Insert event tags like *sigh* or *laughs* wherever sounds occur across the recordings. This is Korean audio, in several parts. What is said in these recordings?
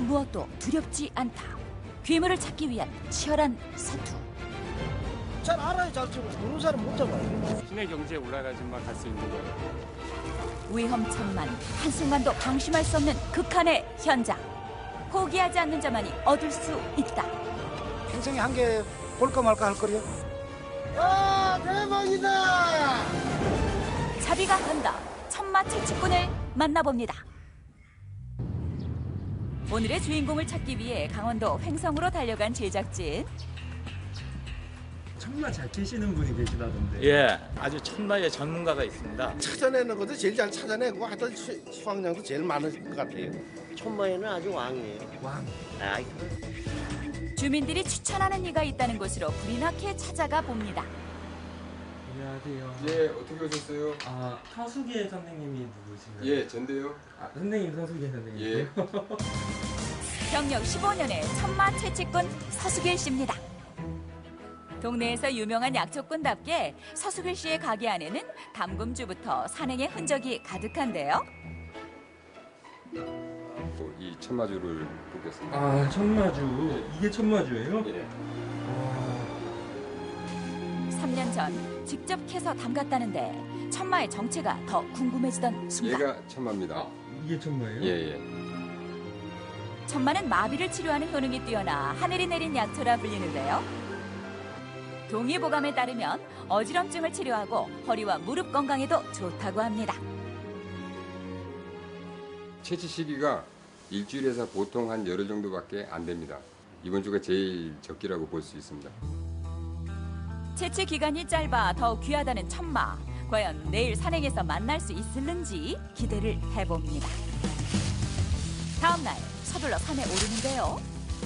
무엇도 두렵지 않다. 괴물을 찾기 위한 치열한 사투. 잘 알아야 잘 치고 모르는 사람 못 잡아요. 시내 경제에 올라가지만 갈 수 있는 거예요. 위험천만 한순간도 방심할 수 없는 극한의 현장. 포기하지 않는 자만이 얻을 수 있다. 평생에 한개 볼까 말까 할 거리요. 아 대박이다. 자비가 간다. 천마 채찍꾼을 만나봅니다. 오늘의 주인공을 찾기 위해 강원도 횡성으로 달려간 제작진. 정말 잘 캐시는 분이 계시다던데. 예, 아주 천마의 전문가가 있습니다. 찾아내는 것도 제일 잘 찾아내고 하여튼 수- 수확량도 제일 많을 것 같아요. 천마에는 아주 왕이에요. 왕. 아이, 주민들이 추천하는 이가 있다는 곳으로 불이 나게 찾아가 봅니다. 안녕하세요. 예, 어떻게 오셨어요? 아, 서수계 선생님이 누구신가요? 예, 전데요. 아, 선생님 서수계 선생님. 예. *laughs* 경력 15년의 천마 채찍꾼 서수길 씨입니다. 동네에서 유명한 약초꾼답게 서수길 씨의 가게 안에는 담금주부터 산행의 흔적이 가득한데요. 어, 이 천마주를 뽑겠습니다. 아, 천마주. 이게 천마주예요? 예. 아, 3년 전 직접 캐서 담갔다는데 천마의 정체가 더 궁금해지던 순간 얘가 천마입니다. 이게 천마예요? 예, 예. 천마는 마비를 치료하는 효능이 뛰어나 하늘이 내린 약초라 불리는데요. 동의보감에 따르면 어지럼증을 치료하고 허리와 무릎 건강에도 좋다고 합니다. 채취 시기가 일주일에서 보통 한 열흘 정도밖에 안 됩니다. 이번 주가 제일 적기라고 볼 수 있습니다. 채취 기간이 짧아 더 귀하다는 천마. 과연 내일 산행에서 만날 수 있을는지 기대를 해봅니다. 다음 날 서둘러 산에 오르는데요.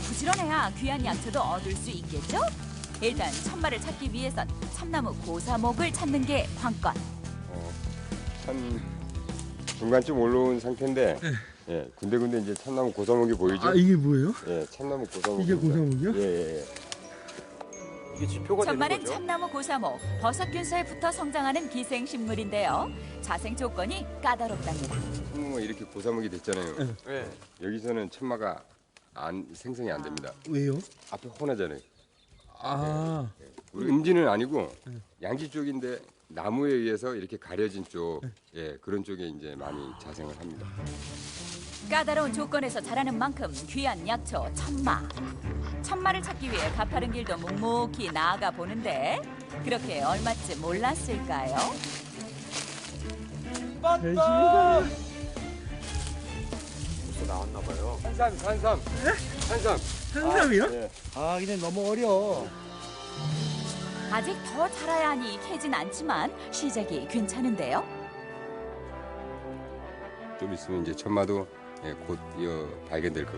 부지런해야 귀한 약초도 얻을 수 있겠죠? 일단 천마를 찾기 위해선 참나무 고사목을 찾는 게 관건. 어, 한 중간쯤 올라온 상태인데, 예, 군데군데 이제 참나무 고사목이 보이죠? 아, 이게 뭐예요? 예, 참나무 고사목. 이게 고사목이요? 예, 예, 예. 이게 지표가 거죠. 참나무 고사목, 버섯균서에 붙어 성장하는 기생식물인데요. 자생 조건이 까다롭답니다. 참나무가 이렇게 고사목이 됐잖아요. 네. 여기서는 천마가 안, 생성이 안 됩니다. 왜요? 앞에 호나잖아요. 아, 우리 음지는 아니고 양지 쪽인데 나무에 의해서 이렇게 가려진 쪽, 예 그런 쪽에 이제 많이 자생을 합니다. 까다로운 조건에서 자라는 만큼 귀한 약초 천마. 천마를 찾기 위해 가파른 길도 묵묵히 나아가 보는데 그렇게 얼마쯤 올랐을까요? 열심히 살아요. 벌써 나왔나 봐요. 산삼, 산삼, 산삼. 산삼이요? 예. 아 근데 너무 어려. 아직 더 자라야 하니 캐진 않지만 시작이 괜찮은데요. 좀 있으면 이제 천마도 예, 곧 이어 발견될 것